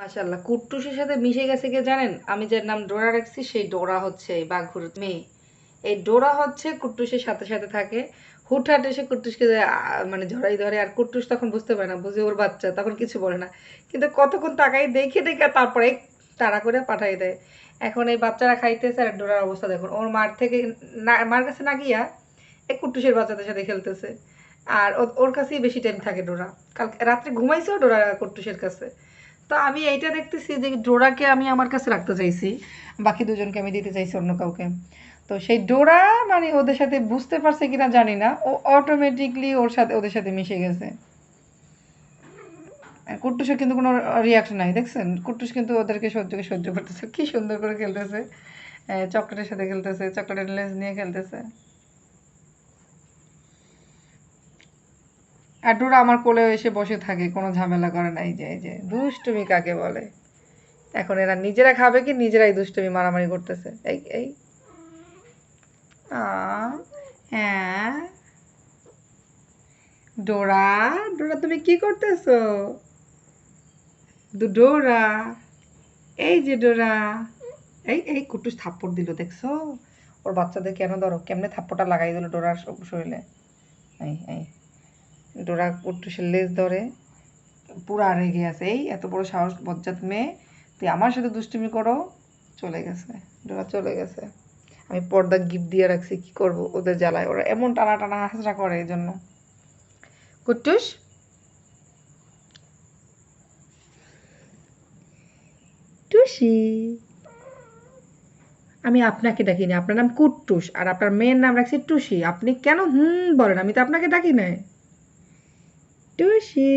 মাশাল্লাহ কুট্টুসের সাথে মিশে গেছে কে জানেন? আমি যার নাম ডোরা রাখছি, সেই ডোরা হচ্ছে এই বাঘুর মেয়ে। এই ডোরা হচ্ছে কুট্টুসের সাথে সাথে থাকে। হুটহাট এসে কুট্টুসকে মানে ঝড়াই ধরে, আর কুট্টুস তখন বুঝতে পারে না, বুঝে ওর বাচ্চা, তখন কিছু বলে না। কিন্তু কতক্ষণ তাকাই দেখে দেখে তারপরে তাড়া করে পাঠাই দেয়। এখন এই বাচ্চারা খাইতেছে আর ডোরার অবস্থা দেখুন। ওর মার থেকে না, মার কাছে না গিয়া এই কুট্টুসের বাচ্চাদের সাথে খেলতেছে। আর ওর কাছেই বেশি টাইম থাকে ডোরা। কাল রাত্রে ঘুমাইছেও ডোরা কুট্টুসের কাছে। তো আমি এইটা দেখতেছি যে ডোরাকে আমি আমার কাছে রাখতে চাইছি, বাকি দুজনকে আমি দিতে চাইছি অন্য কাউকে। তো সেই ডোরা মানে ওদের সাথে বুঝতে পারছে কিনা জানি না, ও অটোমেটিকলি ওর সাথে, ওদের সাথে মিশে গেছে। কুট্টুসের কিন্তু কোনো রিয়াকশন নাই, দেখছেন? কুট্টুস কিন্তু ওদেরকে সহ্যকে সহ্য করতেছে। কি সুন্দর করে খেলতেছে। চকলেটের সাথে খেলতেছে, চকলেটের লেজ নিয়ে খেলতেছে। ডোরা আমার কোলে এসে বসে থাকে, কোনো ঝামেলা করে নাই যে যে, দুষ্টুমি কাকে বলে? এখন এরা নিজেরা খাবে কি নিজেরাই দুষ্টুমি মারামারি করতেছে? এই এই। হ্যাঁ। ডোরা ডোরা তুমি কি করতেছো? ডোরা। এই যে, ডোরা। এই এই, কুটুস থাপ্পড় দিল, দেখছ? ওর বাচ্চাদের কেন ধরো, কেমনে থাপ্পড়টা লাগাই দিল ডোরার শরীরে? এই এই। ডোরা কুটুসের লেজ ধরে। পুরা রেগে আছে। এই এত বড় সাহস, বজ্জাত মেয়ে, তুই আমার সাথে দুষ্টুমি করো। চলে গেছে। ডোরা চলে গেছে। আমি পর্দা গিফট দিয়ে রাখছি, কি করব? ওদের জ্বালায়। ওরা এমন টানা টানা হাসরা করে এই জন্য। কুট্টুস? টুসি? আমি আপনাকে ডাকিনি আপনার নাম কুট্টুস। আর আপনার মেয়ের নাম রাখছি টুসি। আপনি কেন হুম বলেন? আমি তো আপনাকে ডাকি নাই। টুসি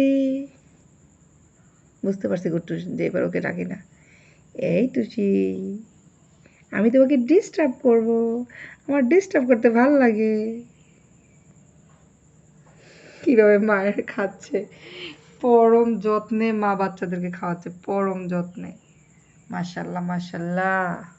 বুঝতে পারছি কুট্টুস যে এবার ওকে ডাকি না। এই টুসি আমি তোমাকে ডিস্টার্ব করব। আমার ডিস্টার্ব করতে ভালো লাগে। কীভাবে মায়ের খাচ্ছে? পরম যত্নে মা বাচ্চাদেরকে খাওয়াচ্ছে, পরম যত্নে। মাশাল্লাহ মাশাল্লাহ।